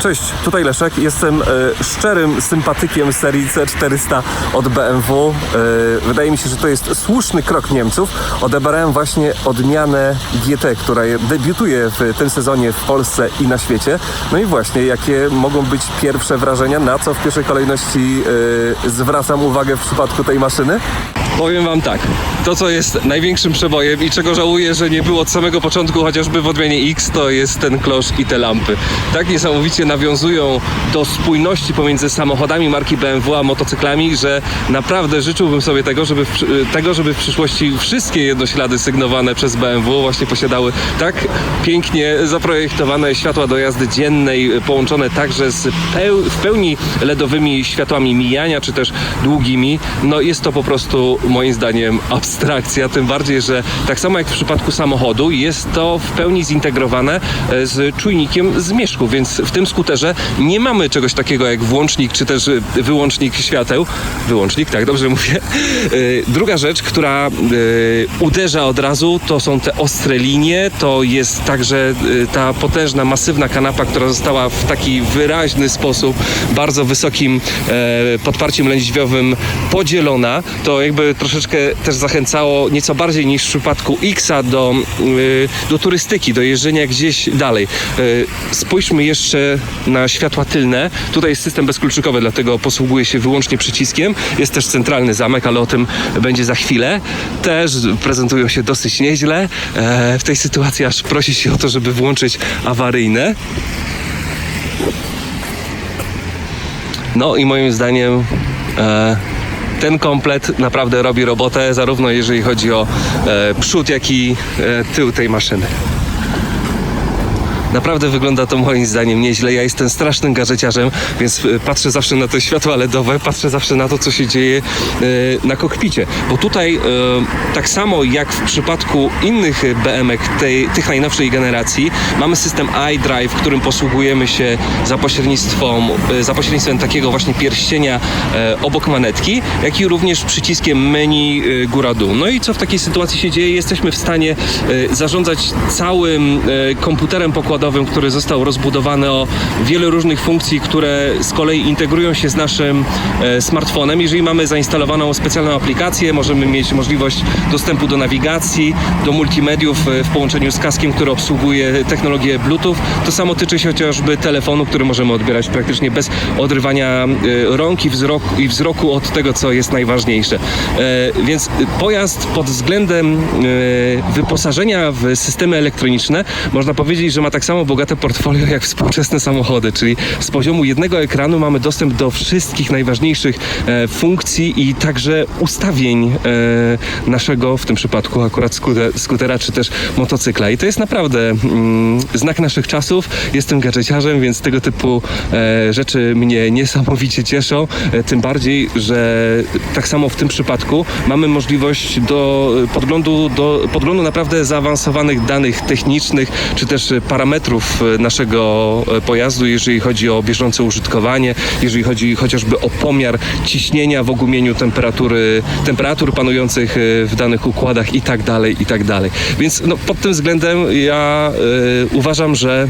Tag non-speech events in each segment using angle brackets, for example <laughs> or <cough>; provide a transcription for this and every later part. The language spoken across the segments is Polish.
Cześć, tutaj Leszek. Jestem e, szczerym sympatykiem serii C400 od BMW. E, wydaje mi się, że to jest słuszny krok Niemców. Odebrałem właśnie odmianę GT, która je- debiutuje w tym sezonie w Polsce i na świecie. No i właśnie, jakie mogą być pierwsze wrażenia, na co w pierwszej kolejności e, zwracam uwagę w przypadku tej maszyny? Powiem wam tak, to co jest największym przebojem i czego żałuję, że nie było od samego początku chociażby w odmianie X, to jest ten klosz i te lampy. Tak niesamowicie nawiązują do spójności pomiędzy samochodami marki BMW a motocyklami, że naprawdę życzyłbym sobie tego, żeby w, tego, żeby w przyszłości wszystkie jednoślady sygnowane przez BMW właśnie posiadały tak pięknie zaprojektowane światła do jazdy dziennej, połączone także z peł, w pełni LEDowymi światłami mijania, czy też długimi. No jest to po prostu moim zdaniem abstrakcja, tym bardziej, że tak samo jak w przypadku samochodu jest to w pełni zintegrowane e, z czujnikiem zmierzchu, więc w tym skuterze nie mamy czegoś takiego jak włącznik, czy też e, wyłącznik świateł. Wyłącznik, tak dobrze mówię. E, Druga rzecz, która uderza od razu, to są te ostre linie, to jest także ta potężna, masywna kanapa, która została w taki wyraźny sposób, bardzo wysokim podparciem lędźwiowym podzielona. To jakby troszeczkę też zachęcało nieco bardziej niż w przypadku Xa do, y, do turystyki, do jeżdżenia gdzieś dalej. Y, Spójrzmy jeszcze na światła tylne. Tutaj jest system bezkluczykowy, dlatego posługuje się wyłącznie przyciskiem. Jest też centralny zamek, ale o tym będzie za chwilę. Też prezentują się dosyć nieźle. E, W tej sytuacji aż prosi się o to, żeby włączyć awaryjne. No i moim zdaniem e, ten komplet naprawdę robi robotę, zarówno jeżeli chodzi o e, przód, jak i e, tył tej maszyny. Naprawdę wygląda to moim zdaniem nieźle. Ja jestem strasznym gadżeciarzem, więc e, patrzę zawsze na te światła LEDowe, patrzę zawsze na to, co się dzieje e, na kokpicie. Bo tutaj, e, tak samo jak w przypadku innych tej, tych najnowszej generacji, mamy system iDrive, którym posługujemy się za pośrednictwem, za pośrednictwem takiego właśnie pierścienia obok manetki, jak i również przyciskiem menu góra-dół. No i co w takiej sytuacji się dzieje? Jesteśmy w stanie zarządzać całym komputerem pokładowym, który został rozbudowany o wiele różnych funkcji, które z kolei integrują się z naszym e, smartfonem. Jeżeli mamy zainstalowaną specjalną aplikację, możemy mieć możliwość dostępu do nawigacji, do multimediów e, w połączeniu z kaskiem, który obsługuje technologię Bluetooth. To samo tyczy się chociażby telefonu, który możemy odbierać praktycznie bez odrywania e, rąk i wzroku, i wzroku od tego, co jest najważniejsze. Więc pojazd pod względem wyposażenia w systemy elektroniczne można powiedzieć, że ma tak samo bogate portfolio jak współczesne samochody, czyli z poziomu jednego ekranu mamy dostęp do wszystkich najważniejszych e, funkcji i także ustawień e, naszego, w tym przypadku akurat skute- skutera czy też motocykla. I to jest naprawdę mm, znak naszych czasów. Jestem gadżeciarzem, więc tego typu e, rzeczy mnie niesamowicie cieszą. E, tym bardziej, że tak samo w tym przypadku mamy możliwość do e, podglądu, do podglądu naprawdę zaawansowanych danych technicznych, czy też e, e, naszego e, pojazdu, jeżeli chodzi o bieżące użytkowanie, jeżeli chodzi chociażby o pomiar ciśnienia w ogumieniu temperatury, temperatur panujących e, w danych układach i tak dalej, i tak dalej. Więc no, pod tym względem ja e, uważam, że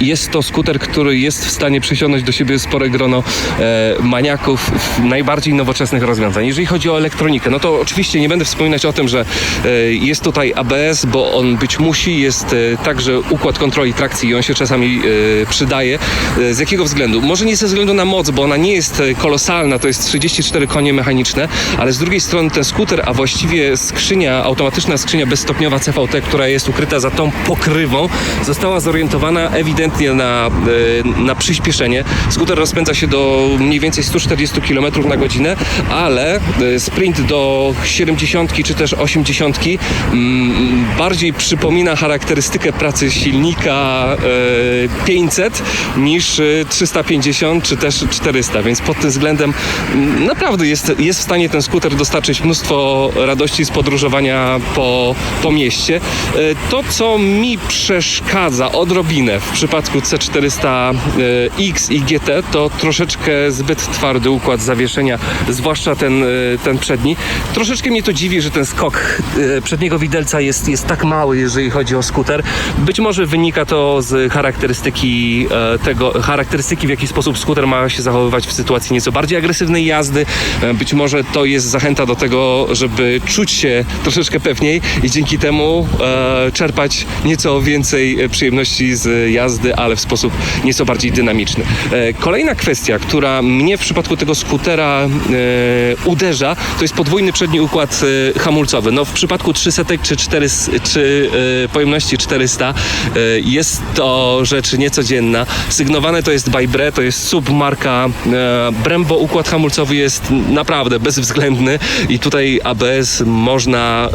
jest to skuter, który jest w stanie przyciągnąć do siebie spore grono e, maniaków najbardziej nowoczesnych rozwiązań. Jeżeli chodzi o elektronikę, no to oczywiście nie będę wspominać o tym, że e, jest tutaj ABS, bo on być musi, jest e, także układ kontroli trakcji i on się czasami e, przydaje. E, z jakiego względu? Może nie ze względu na moc, bo ona nie jest e, kolosalna, to jest 34 konie mechaniczne, ale z drugiej strony ten skuter, a właściwie skrzynia, automatyczna skrzynia bezstopniowa CVT, która jest ukryta za tą pokrywą, została zorientowana ewidentnie na, e, na przyspieszenie. Skuter rozpędza się do mniej więcej 140 km na godzinę, ale e, sprint do 70 czy też 80 mm, bardziej przypomina charakterystykę pracy silnika e, 500 niż e, 350 czy też 400, więc pod tym względem mm, naprawdę jest, jest w stanie ten skuter dostarczyć mnóstwo radości z podróżowania po, po mieście. To, co mi przeszkadza odrobinę w przypadku przypadku C400X i GT to troszeczkę zbyt twardy układ zawieszenia, zwłaszcza ten, e, ten przedni. Troszeczkę mnie to dziwi, że ten skok e, przedniego widelca jest, jest tak mały, jeżeli chodzi o skuter. Być może wynika to z charakterystyki e, tego, charakterystyki w jaki sposób skuter ma się zachowywać w sytuacji nieco bardziej agresywnej jazdy. Być może to jest zachęta do tego, żeby czuć się troszeczkę pewniej i dzięki temu czerpać nieco więcej przyjemności z jazdy, ale w sposób nieco bardziej dynamiczny. E, Kolejna kwestia, która mnie w przypadku tego skutera e, uderza, to jest podwójny przedni układ e, hamulcowy. No, w przypadku 300 czy, 400, czy pojemności 400 e, jest to rzecz niecodzienna. Sygnowane to jest by Bre, to jest submarka Brembo. Układ hamulcowy jest naprawdę bezwzględny i tutaj ABS można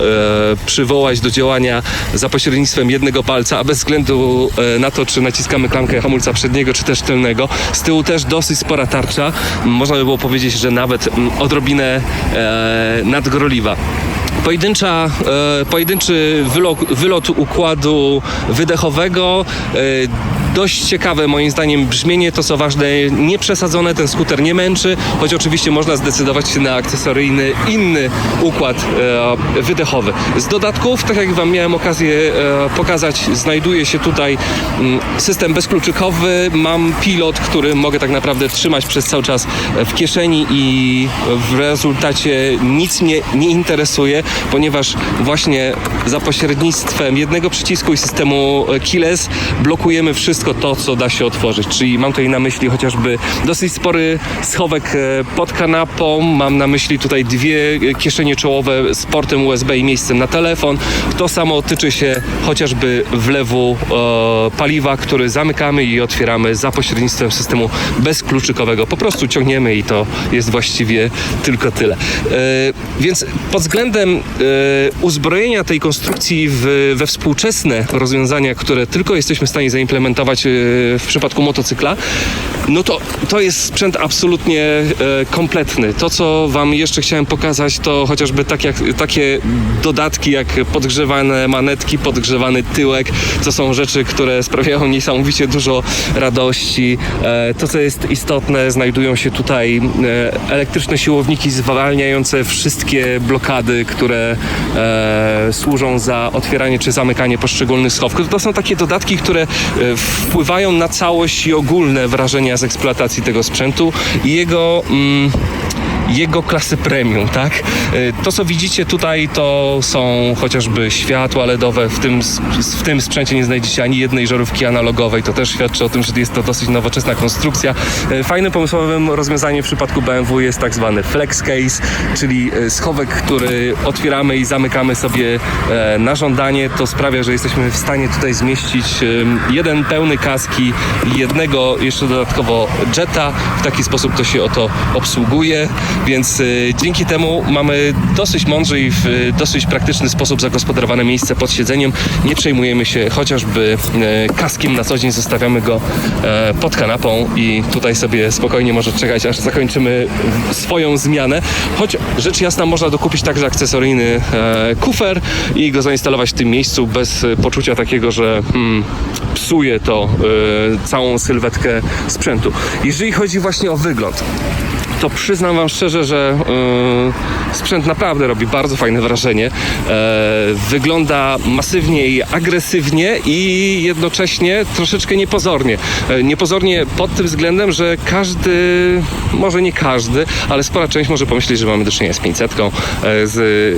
przywołać do działania za pośrednictwem jednego palca, a bez względu na to, czy naciskamy klamkę hamulca przedniego, czy też tylnego. Z tyłu też dosyć spora tarcza. Można by było powiedzieć, że nawet mm, odrobinę e, nadgorliwa. Pojedyncza, e, pojedynczy wylot, wylot układu wydechowego. E, dość ciekawe moim zdaniem brzmienie, to co ważne, nieprzesadzone, ten skuter nie męczy, choć oczywiście można zdecydować się na akcesoryjny inny układ e, wydechowy. Z dodatków, tak jak Wam miałem okazję e, pokazać, znajduje się tutaj mm, system bezkluczykowy, mam pilot, który mogę tak naprawdę trzymać przez cały czas w kieszeni i w rezultacie nic mnie nie interesuje, ponieważ właśnie za pośrednictwem jednego przycisku i systemu e, keyless blokujemy wszystko to, co da się otworzyć. Czyli mam tutaj na myśli chociażby dosyć spory schowek e, pod kanapą, mam na myśli tutaj dwie e, kieszenie czołowe z portem USB i miejscem na telefon. To samo tyczy się chociażby wlewu e, paliwa, który zamykamy i otwieramy za pośrednictwem systemu bezkluczykowego. Po prostu ciągniemy i to jest właściwie tylko tyle. E, więc pod względem e, uzbrojenia tej konstrukcji w, we współczesne rozwiązania, które tylko jesteśmy w stanie zaimplementować e, w przypadku motocykla, no to to jest sprzęt absolutnie e, kompletny. To, co Wam jeszcze chciałem pokazać, to chociażby tak jak, takie dodatki jak podgrzewane manetki, podgrzewany tyłek. To są rzeczy, które sprawiają <laughs> niesamowicie dużo radości. E, to, co jest istotne, znajdują się tutaj elektryczne siłowniki zwalniające wszystkie blokady, które służą za otwieranie czy zamykanie poszczególnych schowków. To są takie dodatki, które e, wpływają na całość i ogólne wrażenia z eksploatacji tego sprzętu i jego. Mm, jego klasy premium, tak? Y, To, co widzicie tutaj, to są chociażby światła LEDowe. W tym, w tym sprzęcie nie znajdziecie ani jednej żarówki analogowej. To też świadczy o tym, że jest to dosyć nowoczesna konstrukcja. Y, Fajnym pomysłowym rozwiązaniem w przypadku BMW jest tak zwany flex case, czyli y, schowek, który otwieramy i zamykamy sobie e, na żądanie. To sprawia, że jesteśmy w stanie tutaj zmieścić jeden pełny kaski i jednego jeszcze dodatkowo jetta. W taki sposób to się oto obsługuje, więc y, dzięki temu mamy dosyć mądrze i w y, dosyć praktyczny sposób zagospodarowane miejsce pod siedzeniem. Nie przejmujemy się chociażby y, kaskiem na co dzień, zostawiamy go e, pod kanapą i tutaj sobie spokojnie może czekać, aż zakończymy swoją zmianę. Choć rzecz jasna można dokupić także akcesoryjny e, kufer i go zainstalować w tym miejscu bez e, poczucia takiego, że hmm, psuje to całą sylwetkę sprzętu. Jeżeli chodzi właśnie o wygląd, to przyznam Wam szczerze, że yy, sprzęt naprawdę robi bardzo fajne wrażenie. E, wygląda masywnie i agresywnie i jednocześnie troszeczkę niepozornie. E, niepozornie pod tym względem, że każdy, może nie każdy, ale spora część może pomyśleć, że mamy do czynienia z 500, e, z,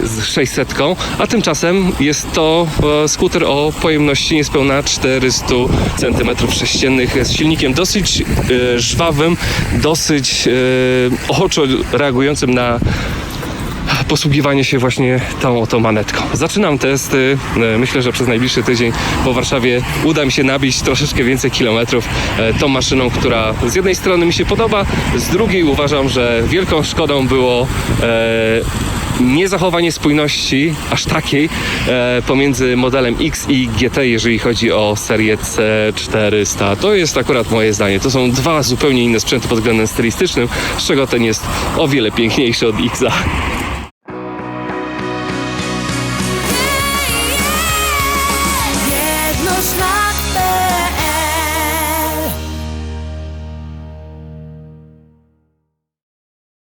z 600, a tymczasem jest to e, skuter o pojemności niespełna 400 cm3 z silnikiem dosyć e, żwawym, dosyć ochoczo reagującym na posługiwanie się właśnie tą oto manetką. Zaczynam testy. E, Myślę, że przez najbliższy tydzień po Warszawie uda mi się nabić troszeczkę więcej kilometrów e, tą maszyną, która z jednej strony mi się podoba, z drugiej uważam, że wielką szkodą było e, niezachowanie spójności aż takiej e, pomiędzy modelem X i GT, jeżeli chodzi o serię C400. To jest akurat moje zdanie. To są dwa zupełnie inne sprzęty pod względem stylistycznym, z czego ten jest o wiele piękniejszy od Xa.